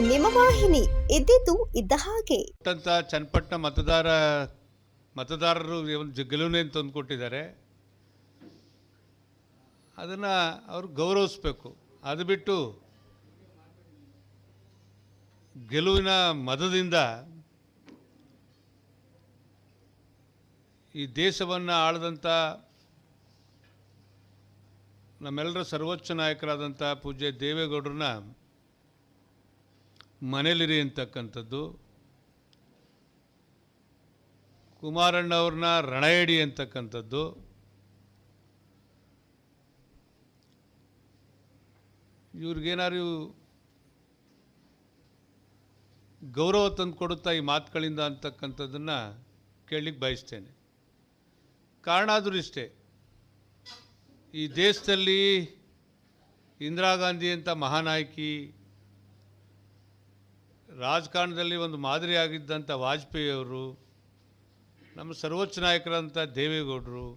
ನಿಮ್ಮ ವಾಹಿನಿ ಇದ್ದಿದ್ದು ಇದ್ದ ಹಾಗೆ. ಚನ್ನಪಟ್ಟಣ ಮತದಾರ, ಮತದಾರರು ಒಂದು ಗೆಲುವಿನ ತಂದುಕೊಟ್ಟಿದ್ದಾರೆ ಅದನ್ನು ಅವರು ಗೌರವಿಸ್ಬೇಕು. ಅದು ಬಿಟ್ಟು ಗೆಲುವಿನ ಮತದಿಂದ ಈ ದೇಶವನ್ನು ಆಳದಂಥ ನಮ್ಮೆಲ್ಲರ ಸರ್ವೋಚ್ಚ ನಾಯಕರಾದಂಥ ಪೂಜ್ಯ ದೇವೇಗೌಡರನ್ನ ಮನೇಲಿರಿ ಅಂತಕ್ಕಂಥದ್ದು. ಕುಮಾರಣ್ಣ ಅವ್ರನ್ನ ರಣಯಡಿ ಅಂತಕ್ಕಂಥದ್ದು. ಇವ್ರಿಗೇನಾದ್ರು ಗೌರವ ತಂದು ಕೊಡುತ್ತಾ ಈ ಮಾತುಗಳಿಂದ ಅಂತಕ್ಕಂಥದ್ದನ್ನು ಕೇಳಲಿಕ್ಕೆ ಬಯಸ್ತೇನೆ. ಕಾರಣ ಆದರೂ ಇಷ್ಟೇ. ಈ ದೇಶದಲ್ಲಿ ಇಂದಿರಾ ಗಾಂಧಿ ಅಂತ ಮಹಾನಾಯಕಿ ರಾಜಕಾರಣದಲ್ಲಿ ಒಂದು ಮಾದರಿಯಾಗಿದ್ದಂಥ ವಾಜಪೇಯಿ ಅವರು ನಮ್ಮ ಸರ್ವೋಚ್ಚ ನಾಯಕರಂಥ ದೇವೇಗೌಡರು,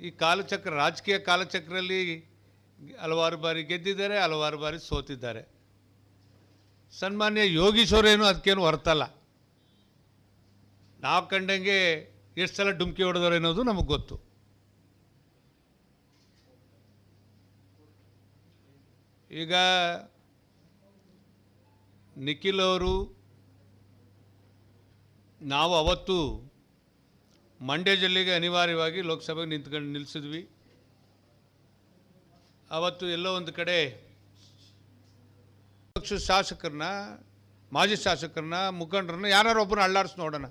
ಈ ಕಾಲಚಕ್ರ, ರಾಜಕೀಯ ಕಾಲಚಕ್ರಲ್ಲಿ ಹಲವಾರು ಬಾರಿ ಗೆದ್ದಿದ್ದಾರೆ, ಹಲವಾರು ಬಾರಿ ಸೋತಿದ್ದಾರೆ. ಸನ್ಮಾನ್ಯ ಯೋಗೀಶ್ವರೇನು ಅದಕ್ಕೇನು ಹೊರತಲ್ಲ. ನಾವು ಕಂಡಂಗೆ ಎಷ್ಟು ಸಲ ಡುಮ್ಕಿ ಹೊಡೆದವ್ರು ಅನ್ನೋದು ನಮಗೆ ಗೊತ್ತು. ಈಗ ನಿಖಿಲ್ ಅವರು ನಾವು ಅವತ್ತು ಮಂಡ್ಯ ಜಿಲ್ಲೆಗೆ ಅನಿವಾರ್ಯವಾಗಿ ಲೋಕಸಭೆಗೆ ನಿಂತ್ಕೊಂಡು ನಿಲ್ಲಿಸಿದ್ವಿ ಅವತ್ತು ಎಲ್ಲೋ ಒಂದು ಕಡೆ ಶಾಸಕರನ್ನ, ಮಾಜಿ ಶಾಸಕರನ್ನ, ಮುಖಂಡರನ್ನ ಯಾರು ಒಬ್ಬರನ್ನ ಅಳ್ಳಾಡ್ಸಿ ನೋಡೋಣ.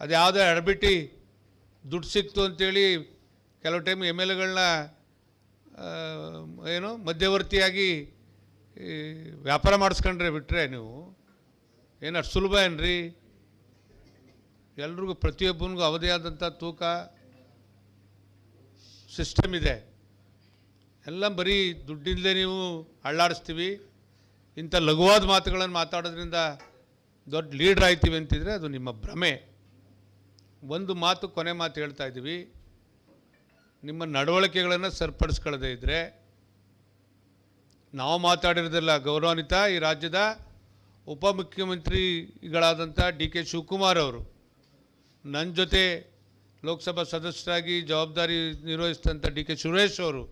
ಅದು ಯಾವುದೋ ಎಡಬಿಟ್ಟು ದುಡ್ಡು ಸಿಕ್ತು ಅಂತೇಳಿ ಕೆಲವು ಟೈಮ್ ಎಂ ಎಲ್ ಎಗಳನ್ನ ಏನು ಮಧ್ಯವರ್ತಿಯಾಗಿ ಈ ವ್ಯಾಪಾರ ಮಾಡಿಸ್ಕೊಂಡ್ರೆ ಬಿಟ್ಟರೆ ನೀವು ಏನು ಅಷ್ಟು ಸುಲಭ ಏನ್ರಿ? ಎಲ್ರಿಗೂ ಪ್ರತಿಯೊಬ್ಬನಿಗೂ ಅವಧಿ ಆದಂಥ ತೂಕ ಸಿಸ್ಟಮ್ ಇದೆ. ಎಲ್ಲ ಬರೀ ದುಡ್ಡಿಂದಲೇ ನೀವು ಅಳ್ಳಾಡಿಸ್ತೀವಿ. ಇಂಥ ಲಘುವಾದ ಮಾತುಗಳನ್ನು ಮಾತಾಡೋದ್ರಿಂದ ದೊಡ್ಡ ಲೀಡ್ರ್ ಆಯ್ತೀವಿ ಅಂತಿದ್ರೆ ಅದು ನಿಮ್ಮ ಭ್ರಮೆ. ಒಂದು ಮಾತು ಕೊನೆ ಮಾತು ಹೇಳ್ತಾ ಇದ್ದೀವಿ. ನಿಮ್ಮ ನಡವಳಿಕೆಗಳನ್ನು ಸರಿಪಡಿಸ್ಕೊಳ್ಳದೇ ಇದ್ದರೆ ನಾವು ಮಾತಾಡಿರೋದಿಲ್ಲ. ಗೌರವಾನ್ವಿತ ಈ ರಾಜ್ಯದ ಉಪಮುಖ್ಯಮಂತ್ರಿಗಳಾದಂಥ ಡಿ ಕೆ ಶಿವಕುಮಾರ್ ಅವರು ನನ್ನ ಜೊತೆ ಲೋಕಸಭಾ ಸದಸ್ಯರಾಗಿ ಜವಾಬ್ದಾರಿ ನಿರ್ವಹಿಸಿದಂಥ ಡಿ ಕೆ ಸುರೇಶ್ ಅವರು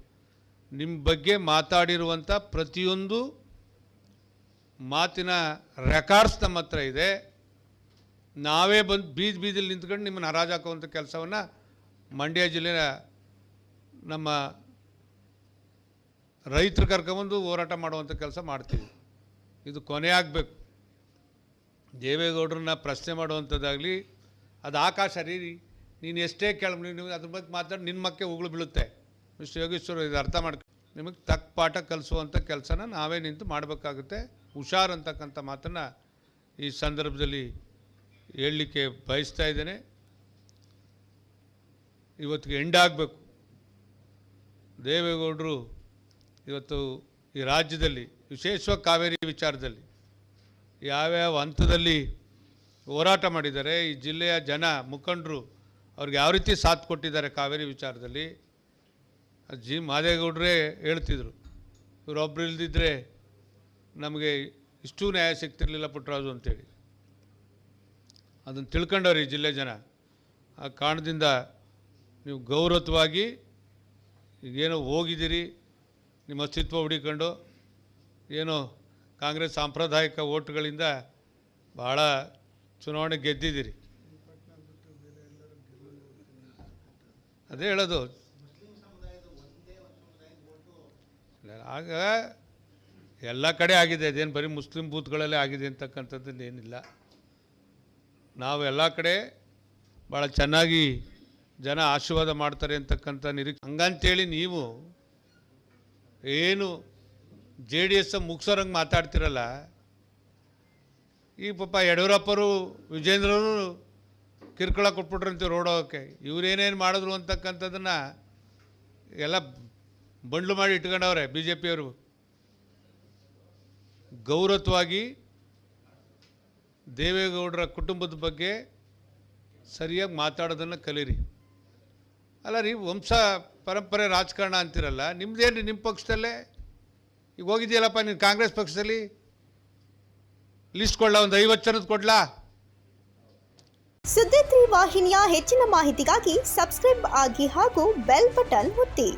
ನಿಮ್ಮ ಬಗ್ಗೆ ಮಾತಾಡಿರುವಂಥ ಪ್ರತಿಯೊಂದು ಮಾತಿನ ರೆಕಾರ್ಡ್ಸ್ ನಮ್ಮ ಹತ್ರ ಇದೆ. ನಾವೇ ಬಂದು ಬೀದಿ ಬೀದಿಲಿ ನಿಂತ್ಕೊಂಡು ನಿಮ್ಮನ್ನು ಹರಾಜು ಹಾಕುವಂಥ ಕೆಲಸವನ್ನು ಮಂಡ್ಯ ಜಿಲ್ಲೆಯ ನಮ್ಮ ರೈತರು ಕರ್ಕೊಂಬಂದು ಹೋರಾಟ ಮಾಡುವಂಥ ಕೆಲಸ ಮಾಡ್ತೀವಿ. ಇದು ಕೊನೆ ಆಗಬೇಕು. ದೇವೇಗೌಡರನ್ನ ಪ್ರಶ್ನೆ ಮಾಡುವಂಥದ್ದಾಗಲಿ ಅದು ಆಕಾಶ ರೀ ನೀನು ಎಷ್ಟೇ ಕೇಳ ನೀವು ಅದ್ರ ಬಗ್ಗೆ ಮಾತಾಡಿ ನಿನ್ನ ಮಕ್ಕೆ ಉಗುಳು ಬೀಳುತ್ತೆ. ಮಿಸ್ಟರ್ ಯೋಗೇಶ್ವರ ಇದು ಅರ್ಥ ಮಾಡ್ಕೊ, ನಿಮಗೆ ತಕ್ಕ ಪಾಠ ಕಲಿಸುವಂಥ ಕೆಲಸನ ನಾವೇ ನಿಂತು ಮಾಡಬೇಕಾಗುತ್ತೆ. ಹುಷಾರ್ ಅಂತಕ್ಕಂಥ ಮಾತನ್ನು ಈ ಸಂದರ್ಭದಲ್ಲಿ ಹೇಳಲಿಕ್ಕೆ ಬಯಸ್ತಾ ಇದ್ದೇನೆ. ಇವತ್ತಿಗೆ ಎಂಡ್ ಆಗಬೇಕು. ದೇವೇಗೌಡರು ಇವತ್ತು ಈ ರಾಜ್ಯದಲ್ಲಿ, ವಿಶೇಷವಾಗಿ ಕಾವೇರಿ ವಿಚಾರದಲ್ಲಿ, ಯಾವ್ಯಾವ ಹಂತದಲ್ಲಿ ಹೋರಾಟ ಮಾಡಿದ್ದಾರೆ, ಈ ಜಿಲ್ಲೆಯ ಜನ, ಮುಖಂಡರು, ಅವ್ರಿಗೆ ಯಾವ ರೀತಿ ಸಾಥ್ ಕೊಟ್ಟಿದ್ದಾರೆ ಕಾವೇರಿ ವಿಚಾರದಲ್ಲಿ? ಜಿ. ಮಾದೇಗೌಡರೇ ಹೇಳ್ತಿದ್ರು ಇವರೊಬ್ಬರು ಇಲ್ದಿದ್ರೆ ನಮಗೆ ಇಷ್ಟು ನ್ಯಾಯ ಸಿಗ್ತಿರ್ಲಿಲ್ಲ ಪುಟ್ಟರಾಜು ಅಂತೇಳಿ. ಅದನ್ನು ತಿಳ್ಕೊಂಡವ್ರು ಈ ಜಿಲ್ಲೆ ಜನ. ಆ ಕಾರಣದಿಂದ ನೀವು ಗೌರವತ್ವಾಗಿ ಈಗೇನೋ ಹೋಗಿದ್ದೀರಿ ನಿಮ್ಮ ಅಸ್ತಿತ್ವ ಹುಡಿಕೊಂಡು ಏನು ಕಾಂಗ್ರೆಸ್ ಸಾಂಪ್ರದಾಯಿಕ ಓಟ್ಗಳಿಂದ ಭಾಳ ಚುನಾವಣೆ ಗೆದ್ದಿದ್ದೀರಿ. ಅದೇ ಹೇಳೋದು. ಆಗ ಎಲ್ಲ ಕಡೆ ಆಗಿದೆ ಅದೇನು ಬರೀ ಮುಸ್ಲಿಂ ಬೂತ್ಗಳಲ್ಲೇ ಆಗಿದೆ ಅಂತಕ್ಕಂಥದ್ದು ಏನಿಲ್ಲ. ನಾವು ಎಲ್ಲ ಕಡೆ ಭಾಳ ಚೆನ್ನಾಗಿ ಜನ ಆಶೀರ್ವಾದ ಮಾಡ್ತಾರೆ ಅಂತಕ್ಕಂಥ ನಿರೀಕ್ಷೆ. ಹಂಗಂತೇಳಿ ನೀವು ಏನು ಜೆ ಡಿ ಎಸ್ ಮುಗ್ಸೋರಂಗೆ ಮಾತಾಡ್ತಿರಲ್ಲ? ಈ ಪಾಪ ಯಡಿಯೂರಪ್ಪರು, ವಿಜೇಂದ್ರರು ಕಿರ್ಕಳ ಕೊಟ್ಬಿಟ್ರಂತೆ ರೋಡ್ ಹೋಗೋಕ್ಕೆ. ಇವರೇನೇನು ಮಾಡಿದ್ರು ಅಂತಕ್ಕಂಥದ್ದನ್ನು ಎಲ್ಲ ಬಂಡ್ಲು ಮಾಡಿ ಇಟ್ಕೊಂಡವ್ರೆ ಬಿ ಜೆ ಪಿಯವರು. ಗೌರವವಾಗಿ ದೇವೇಗೌಡರ ಕುಟುಂಬದ ಬಗ್ಗೆ ಸರಿಯಾಗಿ ಮಾತಾಡೋದನ್ನು ಕಲೀರಿ. ಅಲ್ಲ ರೀ, ವಂಶ ಪರಂಪರೆ ರಾಜಕಾರಣ ಅಂತಿರಲ್ಲ ನಿಮ್ಮದೇನು ನಿಮ್ಮ ಪಕ್ಷದಲ್ಲೇ? ಈಗ ಹೋಗಿದೆಯಲ್ಲಪ್ಪ ನೀನು ಕಾಂಗ್ರೆಸ್ ಪಕ್ಷದಲ್ಲಿ? ಲಿಸ್ಟ್ ಕೊಡ್ಲಾ ಒಂದು ಐವತ್ತು ಜನದ ಕೊಡ್ಲಾ? ಸುದ್ದಿ ವಾಹಿನಿಯ ಹೆಚ್ಚಿನ ಮಾಹಿತಿಗಾಗಿ ಸಬ್ಸ್ಕ್ರೈಬ್ ಆಗಿ ಹಾಗೂ ಬೆಲ್ ಬಟನ್ ಒತ್ತಿ.